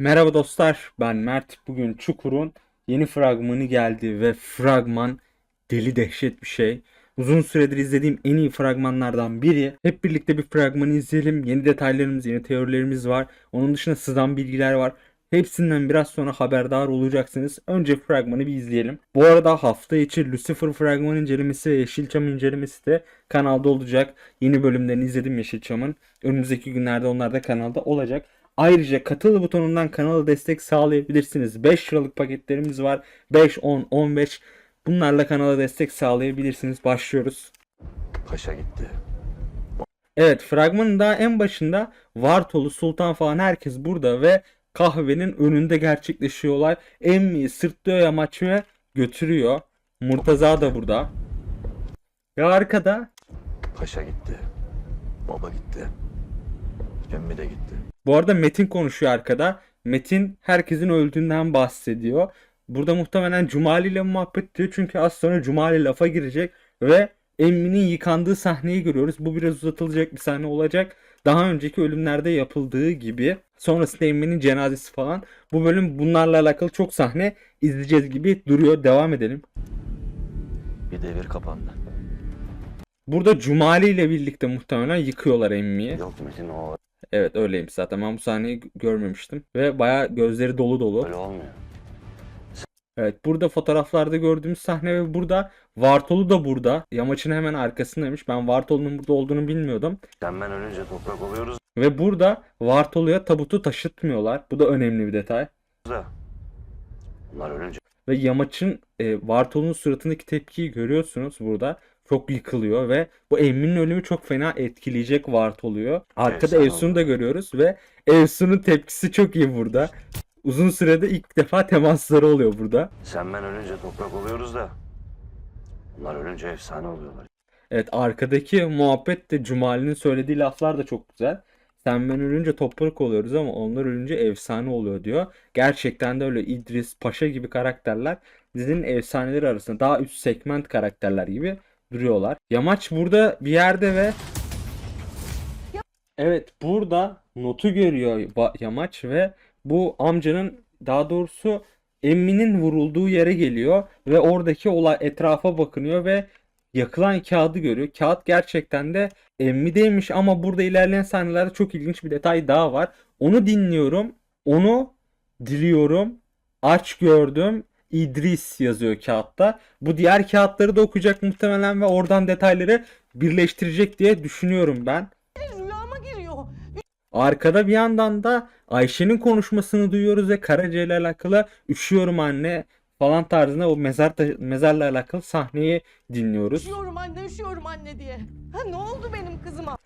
Merhaba dostlar, ben Mert. Bugün Çukur'un yeni fragmanı geldi ve fragman deli dehşet bir şey. Uzun süredir izlediğim en iyi fragmanlardan biri. Hep birlikte bir fragmanı izleyelim. Yeni detaylarımız, yeni teorilerimiz var. Onun dışında sızan bilgiler var. Hepsinden biraz sonra haberdar olacaksınız. Önce fragmanı bir izleyelim. Bu arada hafta içi Lucifer fragman incelemesi ve Yeşilçam incelemesi de kanalda olacak. Yeni bölümlerini izledim Yeşilçam'ın. Önümüzdeki günlerde onlar da kanalda olacak. Ayrıca katıl butonundan kanala destek sağlayabilirsiniz. 5 liralık paketlerimiz var. 5, 10, 15. Bunlarla kanala destek sağlayabilirsiniz. Başlıyoruz. Paşa gitti. Evet fragmanın daha en başında Vartolu, Sultan falan herkes burada ve kahvenin önünde gerçekleşiyor olay. Emmi'yi sırtlıyor yamaç ve götürüyor. Murtaza da burada. Ve arkada Paşa gitti. Baba gitti. Emmi de gitti. Bu arada Metin konuşuyor arkada. Metin herkesin öldüğünden bahsediyor. Burada muhtemelen Cumali ile muhabbet diyor. Çünkü az sonra Cumali lafa girecek ve Emmi'nin yıkandığı sahneyi görüyoruz. Bu biraz uzatılacak bir sahne olacak. Daha önceki ölümlerde yapıldığı gibi. Sonrasında Emmi'nin cenazesi falan. Bu bölüm bunlarla alakalı çok sahne izleyeceğiz gibi duruyor. Devam edelim. Bir devir kapandı. Burada Cumali ile birlikte muhtemelen yıkıyorlar Emmi'yi. Yok Metin o Evet öyleymiş zaten. Ben bu sahneyi görmemiştim. Ve bayağı gözleri dolu dolu. öyle olmuyor. Evet burada fotoğraflarda gördüğümüz sahne ve burada Vartolu da burada. Yamaçın hemen arkasındaymış. Ben Vartolu'nun burada olduğunu bilmiyordum. Sen ben ölünce toprak oluyoruz Ve burada Vartolu'ya tabutu taşıtmıyorlar. Bu da önemli bir detay. da. Bunlar ölünce Ve Yamaç'ın e, Vartolu'nun suratındaki tepkiyi görüyorsunuz burada. Çok yıkılıyor ve bu Emmi'nin ölümü çok fena etkileyecek Vartolu'yu. Arkada Efsane Evsun'u da görüyoruz ve Evsun'un tepkisi çok iyi burada. Uzun sürede ilk defa temasları oluyor burada. sen ben ölünce toprak oluyoruz da. Bunlar ölünce efsane oluyorlar. Evet arkadaki muhabbet de Cumali'nin söylediği laflar da çok güzel. Sen ben ölünce toprak oluyoruz ama onlar ölünce efsane oluyor diyor. Gerçekten de öyle İdris, Paşa gibi karakterler dizinin efsaneleri arasında daha üst segment karakterler gibi duruyorlar. Yamaç burada bir yerde ve Evet burada notu görüyor Yamaç ve bu amcanın daha doğrusu Emmi'nin vurulduğu yere geliyor ve oradaki olay etrafa bakınıyor ve yakılan kağıdı görüyor. Kağıt gerçekten de Emmi'deymiş ama burada ilerleyen sahnelerde çok ilginç bir detay daha var. Onu dinliyorum. Onu diliyorum. Aç gördüm. İdris yazıyor kağıtta. Bu diğer kağıtları da okuyacak muhtemelen ve oradan detayları birleştirecek diye düşünüyorum ben. rüyama giriyor. Arkada bir yandan da Ayşe'nin konuşmasını duyuyoruz ve Karaca ile alakalı üşüyorum anne falan tarzında o mezar mezarla alakalı sahneyi dinliyoruz. Üşüyorum anne, üşüyorum anne diye. Ha ne oldu benim kızıma?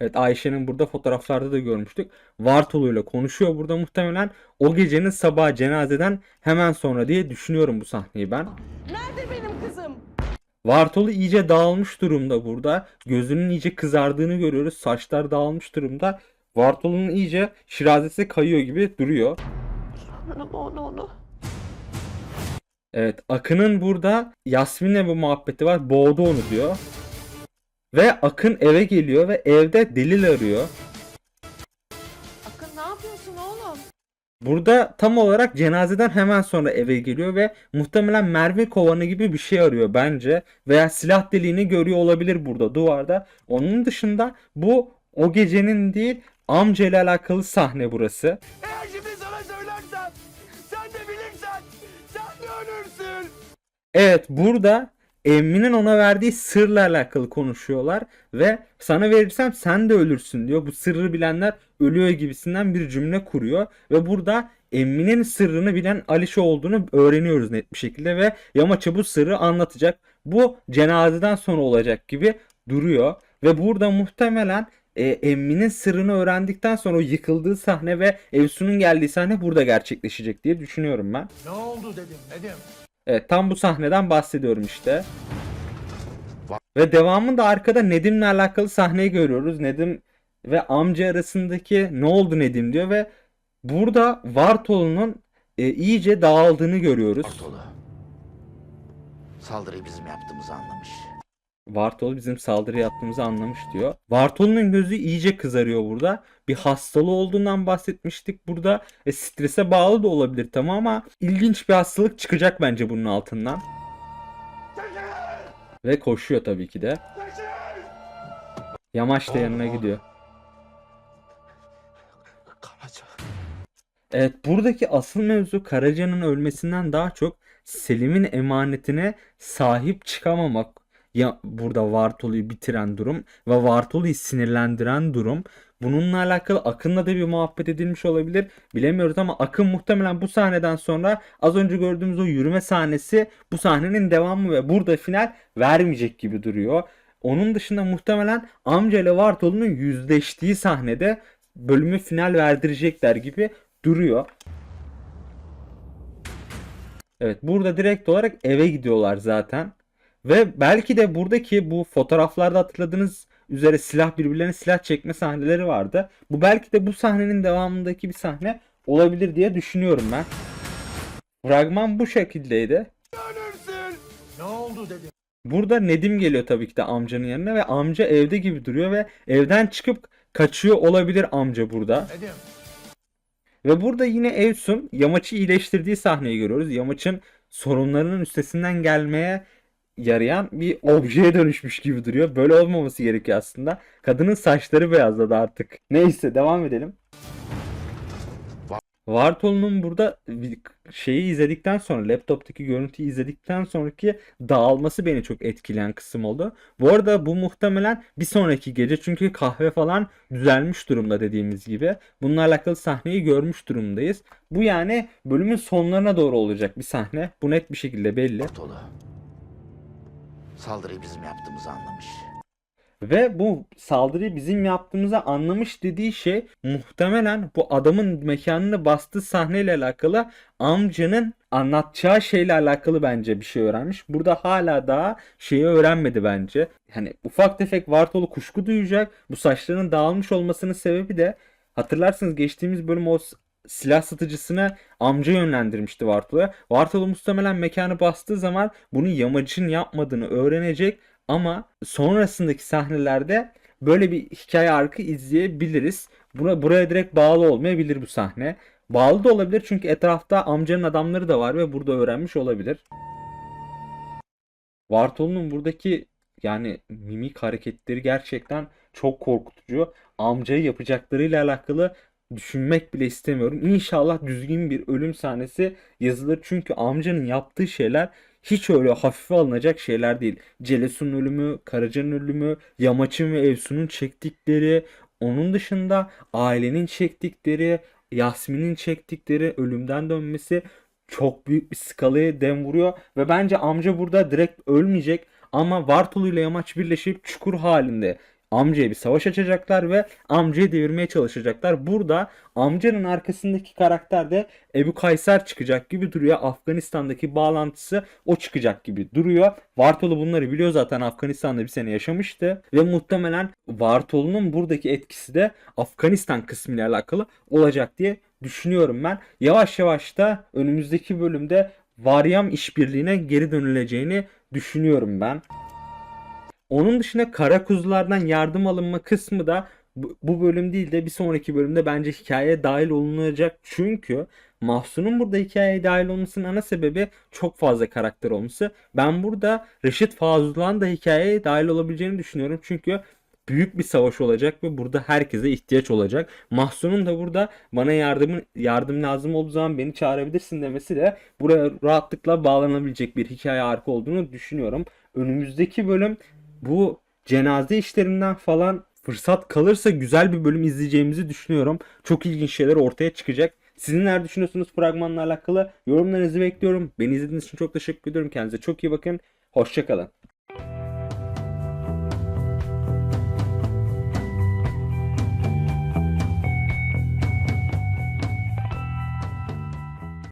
Evet Ayşe'nin burada fotoğraflarda da görmüştük. Vartolu ile konuşuyor burada muhtemelen o gecenin sabah cenazeden hemen sonra diye düşünüyorum bu sahneyi ben. Nerede benim kızım? Vartolu iyice dağılmış durumda burada. Gözünün iyice kızardığını görüyoruz. Saçlar dağılmış durumda. Vartolu'nun iyice şirazesi kayıyor gibi duruyor. Evet Akın'ın burada Yasmin'le bu muhabbeti var. Boğdu onu diyor. Ve Akın eve geliyor ve evde Delil arıyor. Akın ne yapıyorsun oğlum? Burada tam olarak cenazeden hemen sonra eve geliyor ve muhtemelen mermi kovanı gibi bir şey arıyor bence. Veya silah deliğini görüyor olabilir burada duvarda. Onun dışında bu o gecenin değil amca ile alakalı sahne burası. Eğer şimdi sana söylersem, sen de bilirsen, sen de ölürsün. Evet burada Emmi'nin ona verdiği sırla alakalı konuşuyorlar ve sana verirsem sen de ölürsün diyor. Bu sırrı bilenler ölüyor gibisinden bir cümle kuruyor ve burada Emmi'nin sırrını bilen Alişe olduğunu öğreniyoruz net bir şekilde ve Yamaç'a bu sırrı anlatacak. Bu cenazeden sonra olacak gibi duruyor ve burada muhtemelen e, Emmi'nin sırrını öğrendikten sonra o yıkıldığı sahne ve Evsun'un geldiği sahne burada gerçekleşecek diye düşünüyorum ben. Ne oldu dedim Nedim. Evet tam bu sahneden bahsediyorum işte. Ve devamında arkada Nedim'le alakalı sahneyi görüyoruz. Nedim ve amca arasındaki ne oldu Nedim diyor ve burada Vartolu'nun e, iyice dağıldığını görüyoruz. Bartolu. Saldırıyı bizim yaptığımızı anlamış. Vartolu bizim saldırı yaptığımızı anlamış diyor. Vartolu'nun gözü iyice kızarıyor burada. Bir hastalığı olduğundan bahsetmiştik burada. E, strese bağlı da olabilir tamam ama ilginç bir hastalık çıkacak bence bunun altından. Ve koşuyor tabii ki de. Yamaç da yanına gidiyor. Evet buradaki asıl mevzu Karaca'nın ölmesinden daha çok Selim'in emanetine sahip çıkamamak. Ya burada Vartolu'yu bitiren durum ve Vartolu'yu sinirlendiren durum. Bununla alakalı Akın'la da bir muhabbet edilmiş olabilir. Bilemiyoruz ama Akın muhtemelen bu sahneden sonra az önce gördüğümüz o yürüme sahnesi bu sahnenin devamı ve burada final vermeyecek gibi duruyor. Onun dışında muhtemelen amca ile Vartolu'nun yüzleştiği sahnede bölümü final verdirecekler gibi duruyor. Evet burada direkt olarak eve gidiyorlar zaten. Ve belki de buradaki bu fotoğraflarda hatırladığınız üzere silah birbirlerine silah çekme sahneleri vardı. Bu belki de bu sahnenin devamındaki bir sahne olabilir diye düşünüyorum ben. Fragman bu şekildeydi. Ölürsün. Ne oldu dedim. Burada Nedim geliyor tabii ki de amcanın yanına ve amca evde gibi duruyor ve evden çıkıp kaçıyor olabilir amca burada. Dedim. Ve burada yine Evsun Yamaç'ı iyileştirdiği sahneyi görüyoruz. Yamaç'ın sorunlarının üstesinden gelmeye yarayan bir objeye dönüşmüş gibi duruyor. Böyle olmaması gerekiyor aslında. Kadının saçları beyazladı artık. Neyse devam edelim. Vartolu'nun burada şeyi izledikten sonra laptoptaki görüntüyü izledikten sonraki dağılması beni çok etkileyen kısım oldu. Bu arada bu muhtemelen bir sonraki gece çünkü kahve falan düzelmiş durumda dediğimiz gibi. Bununla alakalı sahneyi görmüş durumdayız. Bu yani bölümün sonlarına doğru olacak bir sahne. Bu net bir şekilde belli. Bartolu. Saldırıyı bizim yaptığımızı anlamış. Ve bu saldırıyı bizim yaptığımızı anlamış dediği şey muhtemelen bu adamın mekanını bastığı sahneyle alakalı amcanın anlatacağı şeyle alakalı bence bir şey öğrenmiş. Burada hala daha şeyi öğrenmedi bence. Yani ufak tefek Vartolu kuşku duyacak. Bu saçlarının dağılmış olmasının sebebi de hatırlarsınız geçtiğimiz bölüm o silah satıcısına amca yönlendirmişti Vartolu'ya. Vartolu muhtemelen mekanı bastığı zaman bunu yamacın yapmadığını öğrenecek ama sonrasındaki sahnelerde böyle bir hikaye arkı izleyebiliriz. Buna buraya direkt bağlı olmayabilir bu sahne. Bağlı da olabilir çünkü etrafta amcanın adamları da var ve burada öğrenmiş olabilir. Vartolu'nun buradaki yani mimik hareketleri gerçekten çok korkutucu. Amcayı yapacaklarıyla alakalı düşünmek bile istemiyorum. İnşallah düzgün bir ölüm sahnesi yazılır. Çünkü amcanın yaptığı şeyler hiç öyle hafife alınacak şeyler değil. Celesun ölümü, Karaca'nın ölümü, Yamaç'ın ve Evsun'un çektikleri, onun dışında ailenin çektikleri, Yasmin'in çektikleri ölümden dönmesi çok büyük bir skalaya dem vuruyor ve bence amca burada direkt ölmeyecek ama Vartolu ile Yamaç birleşip çukur halinde amcaya bir savaş açacaklar ve amcayı devirmeye çalışacaklar. Burada amcanın arkasındaki karakter de Ebu Kayser çıkacak gibi duruyor. Afganistan'daki bağlantısı o çıkacak gibi duruyor. Vartolu bunları biliyor zaten Afganistan'da bir sene yaşamıştı ve muhtemelen Vartolu'nun buradaki etkisi de Afganistan kısmıyla alakalı olacak diye düşünüyorum ben. Yavaş yavaş da önümüzdeki bölümde Varyam işbirliğine geri dönüleceğini düşünüyorum ben. Onun dışında kara kuzulardan yardım alınma kısmı da bu, bölüm değil de bir sonraki bölümde bence hikayeye dahil olunacak. Çünkü Mahsun'un burada hikayeye dahil olmasının ana sebebi çok fazla karakter olması. Ben burada Reşit Fazullah'ın da hikayeye dahil olabileceğini düşünüyorum. Çünkü büyük bir savaş olacak ve burada herkese ihtiyaç olacak. Mahsun'un da burada bana yardımın yardım lazım olduğu zaman beni çağırabilirsin demesi de buraya rahatlıkla bağlanabilecek bir hikaye arka olduğunu düşünüyorum. Önümüzdeki bölüm bu cenaze işlerinden falan fırsat kalırsa güzel bir bölüm izleyeceğimizi düşünüyorum. Çok ilginç şeyler ortaya çıkacak. Sizin neler düşünüyorsunuz fragmanla alakalı? Yorumlarınızı bekliyorum. Beni izlediğiniz için çok teşekkür ediyorum. Kendinize çok iyi bakın. Hoşçakalın.